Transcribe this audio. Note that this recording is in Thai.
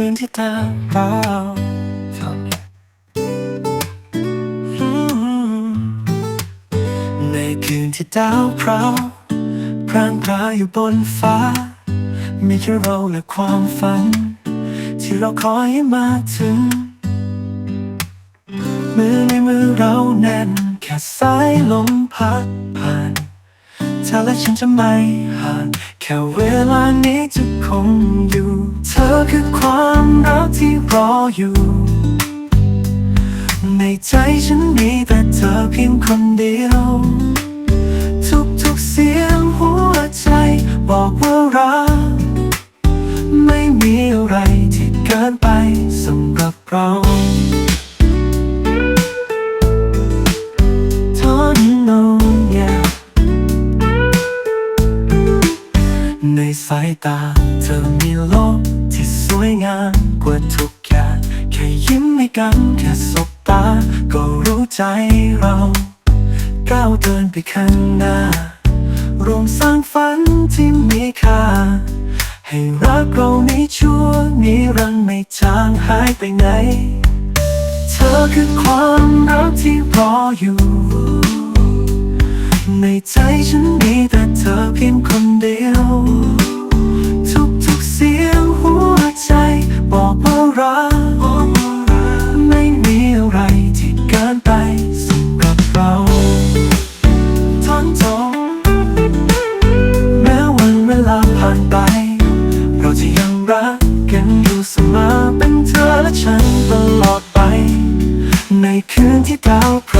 คืนที่เปล่าทำเนี่ยอืมในคืนที่ดาวพราวพรางพราอยู่บนฟ้า มีแค่เราและความฝัน ที่เราคอยมาถึง มือในมือเราแน่น แค่สายลมพัดผ่านเธอและฉันจะไม่ห่างแค่เวลานี้จะคง รออยู่ ในใจฉันมีแต่เธอเพียงคนเดียว ทุกๆเสียงหัวใจบอกว่ารัก ไม่มีอะไรที่เกินไปสำหรับเรา Don't know yeah ในสายตาเธอมีโลกที่สวยงาม กันแค่สบตา ก็รู้ใจเราก้าวเดินไปข้างหน้า รวมสร้างฝันที่มีค่า ให้รักเรานี้ชั่วนิรันดร์ไม่จางหายไปไหน เธอคือความรักที่รออยู่ ในใจฉันมีแต่เธอเพียงคน ผ่านไป เราจะยังรักกันอยู่เสมอเป็นเธอและฉันตลอดไป ในคืนที่ดาวพร